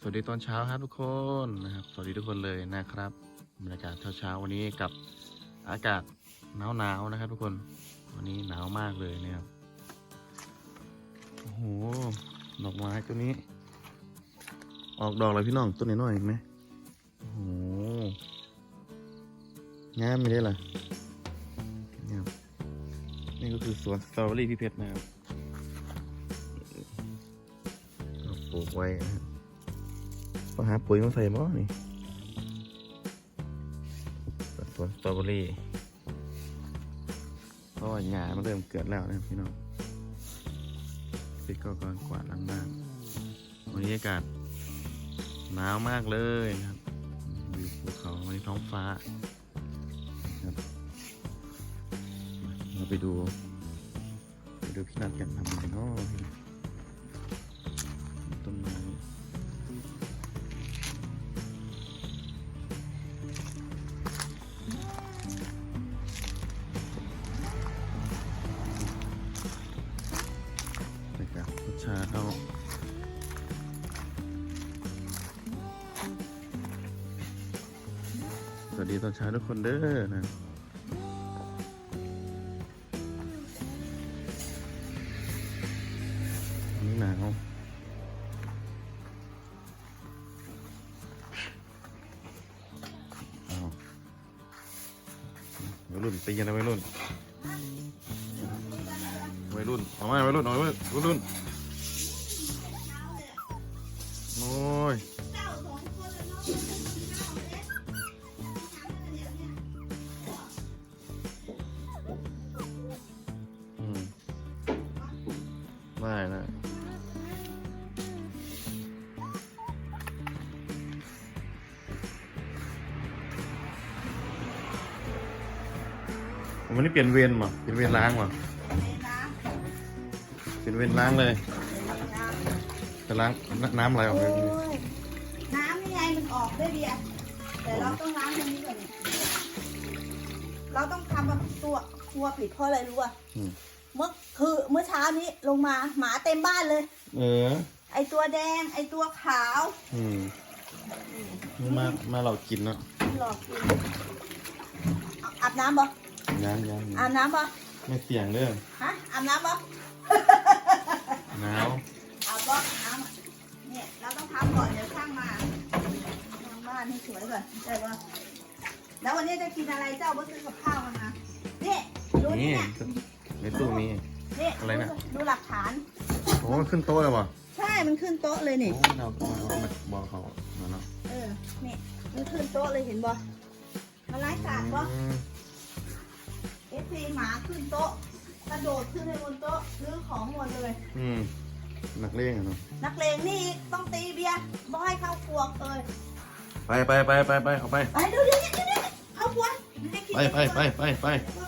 สวัสดีตอนเช้าครับทุกคนนะครับ สวัสดีทุกคนเลยนะครับบรรยากาศเช้าๆวันนี้กับอากาศหนาวๆนาวนะครับทุกคน วันนี้หนาวมากเลยนะครับโอ้โหดอกไม้ตัวนี้ ออกดอกเลยพี่น้องต้นน้อยเห็นไหมโอ้โหงามไม่ได้เลยนี่ครับนี่ก็คือสวนสตรอเบอรี่พี่เพชรนะครับปลูกไว้นะครับ ต้องหาปุ๋ยมาใส่บ่นี่สวนสตรอเบอรี่เพราะว่าหญ้ามันเริ่มเกิดแล้วนะครับพี่น้องพี่ก็กำลังกวาดล้างบ้านวันนี้อากาศหนาวมากเลยนะครับวิวภูเขาวันนี้ท้องฟ้าครับเราไปดูไปดูพี่นัดกันทำอะไรเนาะต้นไม้ วัสดีตอนเช้าทุกคนเด้อนะนนี่หนาวอ้าววัยรุ่นตีกันนะวัยรุ่นวัยรุ่นเอาไหมวัยรุ่นเอาไวัยรุ่นโอ้ย ไม่นะวันนี้เปลี่ยนเวรมาเปลี่ยนเวรล้างมาเปลี่ยนเวรล้างเลยจะล้างนน้ำอะไรออกเลยน้ำนี่ไงมันออกได้เบียร์แต่เราต้องล้างตรงนี้ก่อนเนี่ยเราต้องทำแบบตัวครัวผิดเพราะอะไรรู้อะอืม เมื่อคือเมื่อเช้านี้ลงมาหมาเต็มบ้านเลย เออ ไอตัวแดง ไอตัวขาวอืมนี่มามาเรากินเนาะหลอกกินเอาอาบน้ำบ่ยังยังอาบน้ำบ่ไม่เสี่ยงเด้อฮะอาบน้ำบ่หนาวอาบบ่น้ำอะเนี่ยเราต้องทำก่อนเดี๋ยวช่างมาทำบ้านให้สวยก่อนได้ป่ะแล้ววันนี้จะกินอะไรเจ้าบ่ซื้อกับข้าวมานะนี่ดูนี่นี่เนี่ย ในตู้มี นี่อะไรนะดูดูหลักฐาน โอ้มันขึ้นโต๊ะเลยวะใช่ มันขึ้นโต๊ะเลยนี่ โอ้เราเอามาบอกเขาเนาะเออ นี่ มันขึ้นโต๊ะเลยเห็นบ่มันไร้กาดบ่อืมเอฟซีหมาขึ้นโต๊ะ กระโดดขึ้นไปบนโต๊ะรื้อของหมดเลย อืมนักเลงอะเนาะนักเลงนี่ต้องตีเบียร์บ่ให้เข้าครัวเลยไปไปไปไปไปเอาไป ไปดูดิดิดิเข้าครัวให้กินไปไปไปไปไปพวกเลย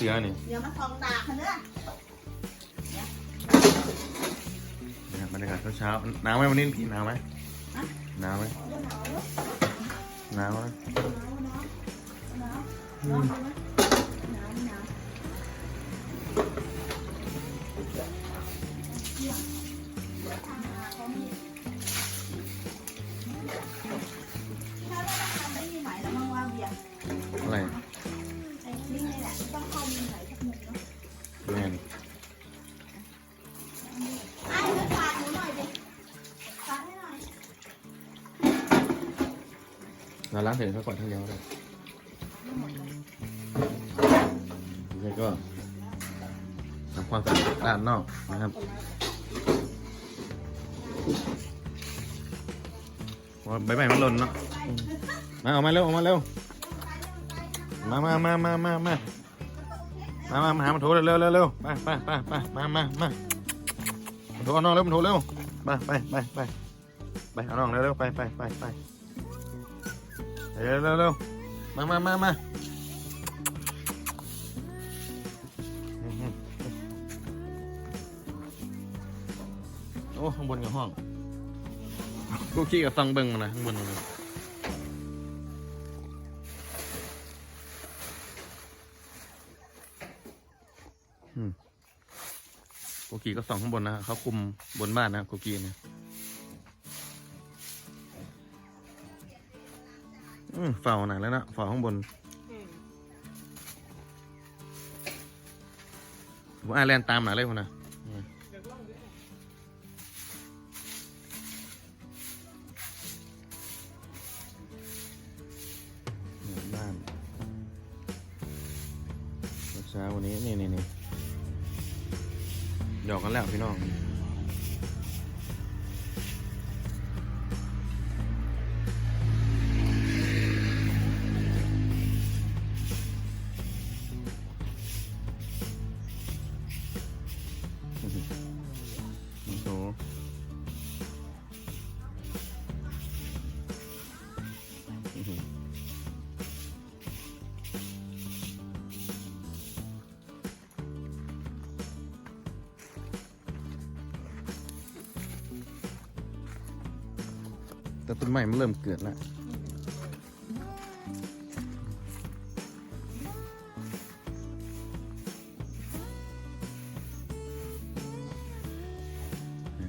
สองน้ำเสียนี่เดี๋ยวมาทองตาคันเด้อนะครับบรรยากาศเช้าๆหนาวไหมวันนี้พี่หนาวไหมหนาวไหมหนาวเนอะหนาวไหมหนาวหนาวหนาวหนาว เราล้างเสร็จเขาก่อนทั้งเดียวเลยนี่ก็ทำความสะอาดด้านนอกนะครับว่าใบใบมันหล่นเนาะมาเอามาเร็วเอามาเร็วมามามามามามามามามาหามันโถเร็วเร็วเร็วเร็วไปไปไปไปมามามามันโถเอาน้องเร็วมันโถเร็วไปไปไปไปไปเอาน้องเร็วเร็วไปไปไปไป เร็วเร็วเร็วมามามามาโอ้ข้างบนกับห้องกูขี้กับซองเบิ้งมานะข้างบนนะโกกีก็ส่องข้างบนนะเขาคุมบนบ้านนะโกกีเนี่ย อืมฝาหนักแล้วนะฝ้าข้างบนอืมผมอาแลนตามหนาเลยคนนะเดี๋ยวลอะบ้านเช้าวันนี้ นี่นี่นี่หยอกกันแล้วพี่น้อง แต่ต้นไม้มันเริ่มเกิดแล้ว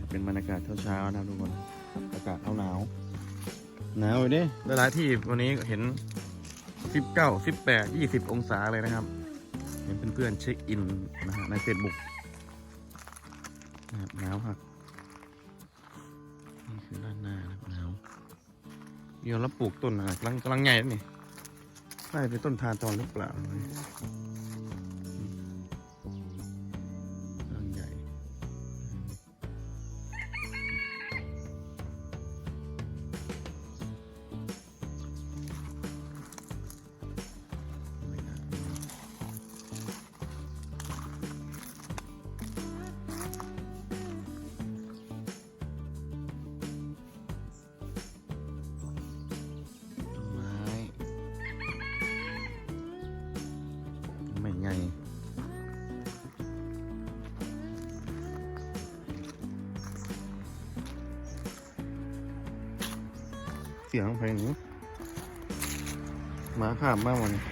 เป็นบรรยากาศเช้าๆนะครับทุกคน อากาศหนาวหนาวอยู่ดิหลายที่วันนี้เห็น 19 18 20 องศาเลยนะครับ เห็นเพื่อนๆเช็คอินนะฮะในเฟซบุ๊กหนาวครับนี่คือด้านหน้านะครับ เดี๋ยวเราปลูกต้นอะไรกำลังกำลังใหญ่แล้วนี่น่าจะเป็นต้นทานตอนหรือเปล่า งเสียงเพลงนี้มาข้ามบ้างวันนี้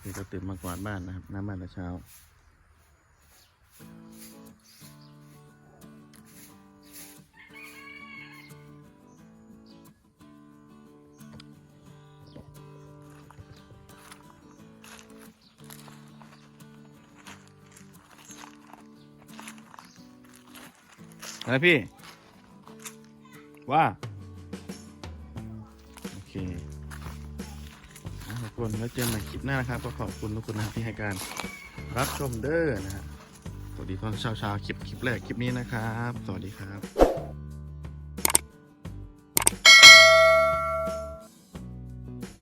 คือจะตื่นมากวาดบ้านนะครับ น้ำบ้านแต่เช้า อะไรพี่ ว่า โอเคอะขอบคุณแล้วเจอกันใหม่คลิปหน้านะครับ ก็ขอบคุณทุกคนนะครับที่ให้การรับชมเด้อนะฮะสวัสดีตอนเช้าๆคลิปคลิปแรกคลิปนี้นะครับ สวัสดีครับ